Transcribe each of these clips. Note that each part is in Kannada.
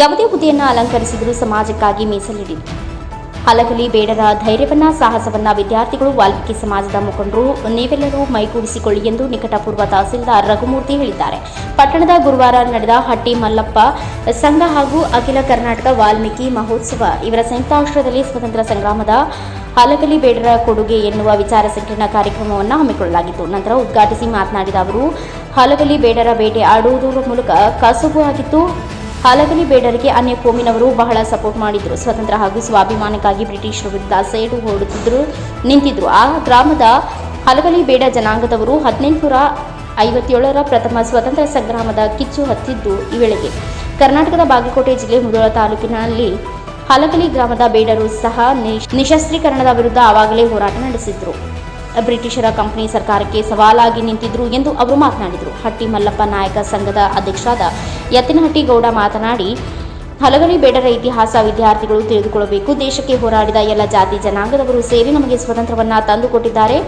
ಯಾವುದೇ ಹುದ್ದೆಯನ್ನು ಅಲಂಕರಿಸಿದರೂ ಸಮಾಜಕ್ಕಾಗಿ ಮೀಸಲಿಡಿ ಹಲಗಲಿ ಬೇಡರ ಧೈರ್ಯವನ್ನ, ಸಾಹಸವನ್ನ ವಿದ್ಯಾರ್ಥಿಗಳು ವಾಲ್ಮೀಕಿ ಸಮಾಜದ ಮುಖಂಡರು, ನೀವೆಲ್ಲರೂ ಮೈಗೂಡಿಸಿಕೊಳ್ಳಿ ಎಂದು ನಿಕಟಪೂರ್ವ ತಹಸೀಲ್ದಾರ್ ರಘುಮೂರ್ತಿ ಹೇಳಿದ್ದಾರೆ. ಪಟ್ಟಣದ ಗುರುವಾರ ನಡೆದ ಹಟ್ಟಿ ಮಲ್ಲಪ್ಪ ಸಂಘ ಹಾಗೂ ಅಖಿಲ ಕರ್ನಾಟಕ ವಾಲ್ಮೀಕಿ ಮಹೋತ್ಸವ. ಇವರ ಸಂಯುಕ್ತಾಶ್ರಯದಲ್ಲಿ ಸ್ವತಂತ್ರ ಸಂಗ್ರಾಮದ ಹಲಗಲಿ ಬೇಡರ ಕೊಡುಗೆ ಎನ್ನುವ ವಿಚಾರ ಸಂಕಿರಣ ಕಾರ್ಯಕ್ರಮವನ್ನು ಹಮ್ಮಿಕೊಳ್ಳಲಾಗಿತ್ತು. ನಂತರ ಉದ್ಘಾಟಿಸಿ ಮಾತನಾಡಿದ ಅವರು, ಹಲಗಲಿ ಬೇಡರ ಬೇಟೆ ಆಡುವುದರ ಮೂಲಕ ಕಸುಬು ಆಗಿತ್ತು. ಹಲಗಲಿ ಬೇಡರಿಗೆ ಅನ್ಯ ಕೋಮಿನವರು ಬಹಳ ಸಪೋರ್ಟ್ ಮಾಡಿದ್ರು. ಸ್ವತಂತ್ರ ಹಾಗೂ ಸ್ವಾಭಿಮಾನಕ್ಕಾಗಿ ಬ್ರಿಟಿಷರ ವಿರುದ್ಧ ಸೇಡು ಹೊಡುತ್ತಿದ್ರು ನಿಂತಿದ್ರು. ಆ ಗ್ರಾಮದ ಹಲಗಲಿ ಬೇಡ ಜನಾಂಗದವರು ಹದಿನೆಂಟುನೂರ ಐವತ್ತೇಳರ ಪ್ರಥಮ ಸ್ವತಂತ್ರ ಸಂಗ್ರಾಮದ ಕಿಚ್ಚು ಹತ್ತಿದ್ದು ಈ ವೇಳೆಗೆ. ಕರ್ನಾಟಕದ ಬಾಗಲಕೋಟೆ ಜಿಲ್ಲೆ ಮುಧೋಳ ತಾಲೂಕಿನಲ್ಲಿ ಹಲಗಲಿ ಗ್ರಾಮದ ಬೇಡರು ಸಹ ನಿಶ್- ನಿಶಸ್ತ್ರೀಕರಣದ ವಿರುದ್ಧ ಆವಾಗಲೇ ಹೋರಾಟ ನಡೆಸಿದ್ರು. ಬ್ರಿಟಿಷರ ಕಂಪನಿ ಸರ್ಕಾರಕ್ಕೆ ಸವಾಲಾಗಿ ನಿಂತಿದ್ರು ಎಂದು ಅವರು ಮಾತನಾಡಿದರು. ಹಟ್ಟಿ ಮಲ್ಲಪ್ಪ ನಾಯಕ ಸಂಘದ ಅಧ್ಯಕ್ಷರಾದ ಯತ್ತಿನಹಟ್ಟಿ ಗೌಡ ಮಾತನಾಡಿ ಹಲಗಲಿ ಬೇಡರ ಇತಿಹಾಸ ವಿದ್ಯಾರ್ಥಿಗಳು ತಿಳಿದುಕೊಳ್ಳಬೇಕು. ದೇಶಕ್ಕೆ ಹೋರಾಡಿದ ಎಲ್ಲ ಜಾತಿ ಜನಾಂಗದವರು ಸೇರಿ ನಮಗೆ ಸ್ವತಂತ್ರವನ್ನ ತಂದುಕೊಟ್ಟಿದ್ದಾರೆ.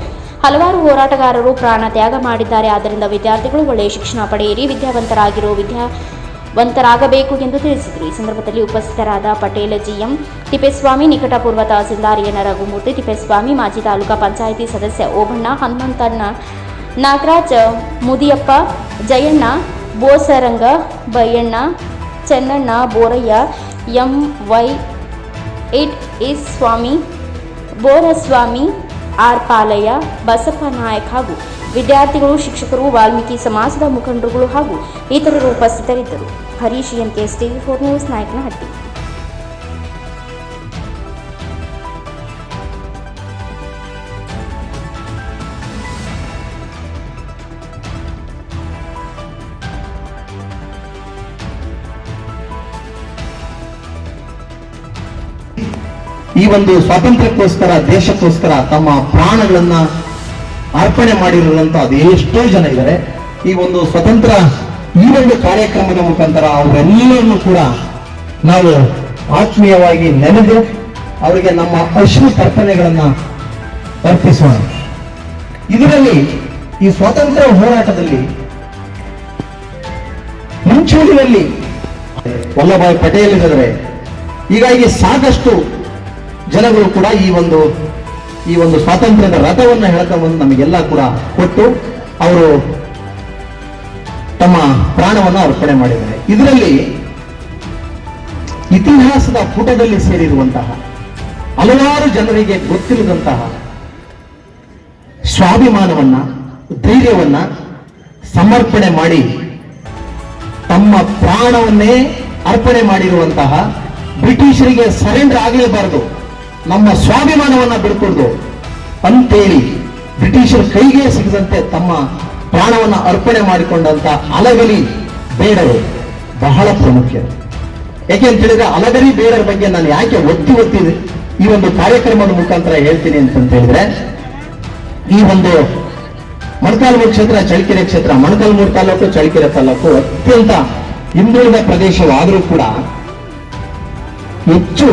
ಹಲವಾರು ಹೋರಾಟಗಾರರು ಪ್ರಾಣ ತ್ಯಾಗ ಮಾಡಿದ್ದಾರೆ. ಆದ್ದರಿಂದ ವಿದ್ಯಾರ್ಥಿಗಳು ಒಳ್ಳೆಯ ಶಿಕ್ಷಣ ಪಡೆಯಿರಿ, ವಿದ್ಯಾವಂತರಾಗಿರೋ ವಿದ್ಯಾ ವಂತರಾಗಬೇಕು ಎಂದು ತಿಳಿಸಿದರು. ಈ ಸಂದರ್ಭದಲ್ಲಿ ಉಪಸ್ಥಿತರಾದ ಪಟೇಲ ಜಿಎಂ ತಿಪ್ಪೇಸ್ವಾಮಿ, ನಿಕಟಪೂರ್ವ ತಹಸೀಲ್ದಾರ್ ಎನ್ ರಘುಮೂರ್ತಿ ತಿಪ್ಪೇಸ್ವಾಮಿ, ಮಾಜಿ ತಾಲೂಕಾ ಪಂಚಾಯಿತಿ ಸದಸ್ಯ ಓಬಣ್ಣ, ಹನುಮಂತಣ್ಣ, ನಾಗರಾಜ್, ಮುದಿಯಪ್ಪ, ಜಯಣ್ಣ ಬೋಸರಂಗ ಬಯ್ಯಣ್ಣ ಚೆನ್ನಣ್ಣ, ಬೋರಯ್ಯ, ಎಂ ವೈ ಇಟ್ ಇಸ್ ಸ್ವಾಮಿ ಬೋರಸ್ವಾಮಿ, ಆರ್ ಪಾಲಯ್ಯ, ಬಸಪ್ಪ ನಾಯಕ್ ಹಾಗೂ ವಿದ್ಯಾರ್ಥಿಗಳು, ಶಿಕ್ಷಕರು, ವಾಲ್ಮೀಕಿ ಸಮಾಜದ ಮುಖಂಡರುಗಳು ಹಾಗೂ ಇತರರು ಉಪಸ್ಥಿತರಿದ್ದರು. Harish N K TV four news, Nayakanahatti. ಈ ಒಂದು ಸ್ವಾತಂತ್ರ್ಯಕ್ಕೋಸ್ಕರ, ದೇಶಕ್ಕೋಸ್ಕರ ತಮ್ಮ ಪ್ರಾಣಗಳನ್ನ ಅರ್ಪಣೆ ಮಾಡಿರುವಂತಹ ಅದೆಷ್ಟೋ ಜನ ಇದ್ದಾರೆ. ಈ ಒಂದು ಸ್ವತಂತ್ರ ಈ ಒಂದು ಕಾರ್ಯಕ್ರಮದ ಮುಖಾಂತರ ಅವರೆಲ್ಲರನ್ನು ಕೂಡ ನಾವು ಆತ್ಮೀಯವಾಗಿ ನೆನೆದು ಅವರಿಗೆ ನಮ್ಮ ಅಶ್ರು ಕಲ್ಪನೆಗಳನ್ನ ಅರ್ಪಿಸೋಣ. ಇದರಲ್ಲಿ ಈ ಸ್ವಾತಂತ್ರ್ಯ ಹೋರಾಟದಲ್ಲಿ ಮುಂಚೂಣಿಯಲ್ಲಿ, ವಲ್ಲಭಾಯ್ ಪಟೇಲ್ ಇದ್ದಾರೆ. ಹೀಗಾಗಿ ಸಾಕಷ್ಟು ಜನಗಳು ಕೂಡ ಈ ಒಂದು ಈ ಒಂದು ಸ್ವಾತಂತ್ರ್ಯದ ರಥವನ್ನು ಹೇಳ್ಕೊಂಡ್ಬಂದು ನಮಗೆಲ್ಲ ಕೂಡ ಕೊಟ್ಟು ಅವರು ತಮ್ಮ ಪ್ರಾಣವನ್ನು ಅರ್ಪಣೆ ಮಾಡಿದ್ದಾರೆ. ಇದರಲ್ಲಿ ಇತಿಹಾಸದ ಪುಟದಲ್ಲಿ ಸೇರಿರುವಂತಹ ಹಲವಾರು ಜನರಿಗೆ ಗೊತ್ತಿರದಂತಹ ಸ್ವಾಭಿಮಾನವನ್ನ, ಧೈರ್ಯವನ್ನ ಸಮರ್ಪಣೆ ಮಾಡಿ ತಮ್ಮ ಪ್ರಾಣವನ್ನೇ ಅರ್ಪಣೆ ಮಾಡಿರುವಂತಹ ಬ್ರಿಟಿಷರಿಗೆ ಸರೆಂಡರ್ ಆಗಲೇಬಾರದು. ನಮ್ಮ ಸ್ವಾಭಿಮಾನವನ್ನು ಬಿಡ್ಕೊಂಡು ಅಂತೇಳಿ ಬ್ರಿಟಿಷರ ಕೈಗೆ ಸಿಗದಂತೆ ತಮ್ಮ ಪ್ರಾಣವನ್ನು ಅರ್ಪಣೆ ಮಾಡಿಕೊಂಡಂತ ಅಲಗಲಿ ಬೇಡರು ಬಹಳ ಪ್ರಮುಖ ಯಾಕೆ ಅಂತ ಹೇಳಿದ್ರೆ ಅಲಗಲಿ ಬೇಡರ ಬಗ್ಗೆ ನಾನು ಯಾಕೆ ಒತ್ತಿ ಒತ್ತಿ ಈ ಒಂದು ಕಾರ್ಯಕ್ರಮದ ಮುಖಾಂತರ ಹೇಳ್ತೀನಿ ಅಂತ ಹೇಳಿದ್ರೆ, ಈ ಒಂದು ಮೊಣಕಾಲ್ಮೂರು ಕ್ಷೇತ್ರ, ಚಳ್ಳಕೆರೆ ಕ್ಷೇತ್ರ, ಮೊಣಕಾಲ್ಮೂರು ತಾಲೂಕು, ಚಳ್ಳಕೆರೆ ತಾಲೂಕು ಅತ್ಯಂತ ಹಿಂದುಳಿದ ಪ್ರದೇಶವಾದರೂ ಕೂಡ ಹೆಚ್ಚು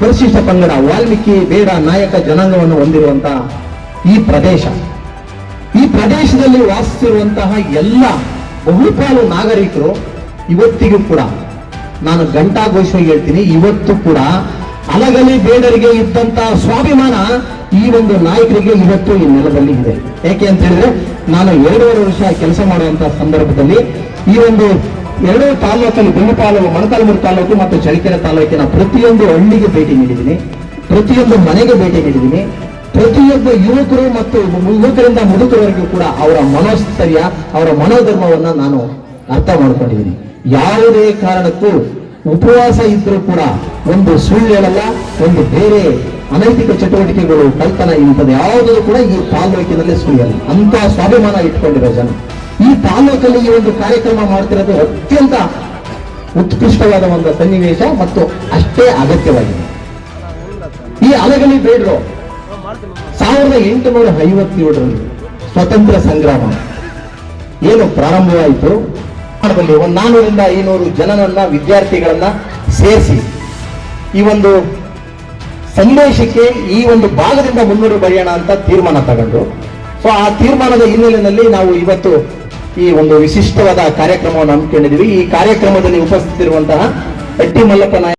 ಪರಿಶಿಷ್ಟ ಪಂಗಡ ವಾಲ್ಮೀಕಿ ಬೇಡ ನಾಯಕ ಜನಾಂಗವನ್ನು ಹೊಂದಿರುವಂತಹ ಈ ಪ್ರದೇಶ. ಈ ಪ್ರದೇಶದಲ್ಲಿ ವಾಸಿಸಿರುವಂತಹ ಎಲ್ಲ ಬಹುಪಾಲು ನಾಗರಿಕರು ಇವತ್ತಿಗೂ ಕೂಡ, ನಾನು ಘಂಟಾಘೋಷವಾಗಿ ಹೇಳ್ತೀನಿ, ಇವತ್ತು ಕೂಡ ಅಲಗಲಿ ಬೇಡರಿಗೆ ಇದ್ದಂತಹ ಸ್ವಾಭಿಮಾನ ಈ ಒಂದು ನಾಯಕರಿಗೆ ಇವತ್ತು ಈ ನೆಲದಲ್ಲಿ ಇದೆ. ಯಾಕೆ ಅಂತ ಹೇಳಿದ್ರೆ, ನಾನು ಎರಡೂವರೆ ವರ್ಷ ಕೆಲಸ ಮಾಡುವಂತಹ ಸಂದರ್ಭದಲ್ಲಿ ಈ ಒಂದು ಎರಡು ತಾಲೂಕಲ್ಲಿ ಬೆಂಗಪಾಲು ಮೊಣಕಾಲ್ಮೂರು ತಾಲೂಕು ಮತ್ತು ಚಳ್ಳಕೆರೆ ತಾಲೂಕಿನ ಪ್ರತಿಯೊಂದು ಹಳ್ಳಿಗೆ ಭೇಟಿ ನೀಡಿದ್ದೀನಿ. ಪ್ರತಿಯೊಂದು ಮನೆಗೆ ಭೇಟಿ ನೀಡಿದ್ದೀನಿ. ಪ್ರತಿಯೊಬ್ಬ ಯುವಕರು ಮತ್ತು ಯುವಕರಿಂದ ಮುದುಕರವರೆಗೂ ಕೂಡ ಅವರ ಮನೋಸ್ಥೈರ್ಯ, ಅವರ ಮನೋಧರ್ಮವನ್ನ ನಾನು ಅರ್ಥ ಮಾಡ್ಕೊಂಡಿದ್ದೀನಿ. ಯಾವುದೇ ಕಾರಣಕ್ಕೂ ಉಪವಾಸ ಇದ್ರೂ ಕೂಡ ಒಂದು ಸುಳ್ಳು ಹೇಳಲ್ಲ, ಒಂದು ಬೇರೆ ಅನೈತಿಕ ಚಟುವಟಿಕೆಗಳು ಕಲ್ಪನೆ ಇಂಥದ್ದು ಯಾವುದೂ ಕೂಡ ಈ ತಾಲೂಕಿನಲ್ಲಿ ಸುಳಿಯಲ್ಲ ಅಂತ ಸ್ವಾಭಿಮಾನ ಇಟ್ಕೊಂಡಿರೋ ಜನ. ಈ ತಾಲೂಕಲ್ಲಿ ಈ ಒಂದು ಕಾರ್ಯಕ್ರಮ ಮಾಡ್ತಿರೋದು ಅತ್ಯಂತ ಉತ್ಕೃಷ್ಟವಾದ ಒಂದು ಸನ್ನಿವೇಶ ಮತ್ತು ಅಷ್ಟೇ ಅಗತ್ಯವಾಗಿದೆ. ಈ ಅಲಗಲಿ ಬೇಡರು. ಸಾವಿರದ ಎಂಟುನೂರ ಐವತ್ತೇಳರಲ್ಲಿ ಸ್ವತಂತ್ರ ಸಂಗ್ರಾಮ ಏನು ಪ್ರಾರಂಭವಾಯಿತು? ಒಂದು ನಾನೂರಿಂದ ಐನೂರು ಜನನನ್ನ, ವಿದ್ಯಾರ್ಥಿಗಳನ್ನ ಸೇರಿಸಿ ಈ ಒಂದು ಸಂದೇಶಕ್ಕೆ ಈ ಒಂದು ಭಾಗದಿಂದ ಮುನ್ನೂರು ಬರೆಯೋಣ ಅಂತ ತೀರ್ಮಾನ ತಗೊಂಡು ಸೊ ಆ ತೀರ್ಮಾನದ ಹಿನ್ನೆಲೆಯಲ್ಲಿ ನಾವು ಇವತ್ತು ಈ ಒಂದು ವಿಶಿಷ್ಟವಾದ ಕಾರ್ಯಕ್ರಮವನ್ನು ಹಮ್ಮಿಕೊಂಡಿದ್ದೀವಿ. ಈ ಕಾರ್ಯಕ್ರಮದಲ್ಲಿ ಉಪಸ್ಥಿತಿರುವಂತಹ ಅಟ್ಟಿ ಮಲ್ಲಪ್ಪ ನಾಯಕ್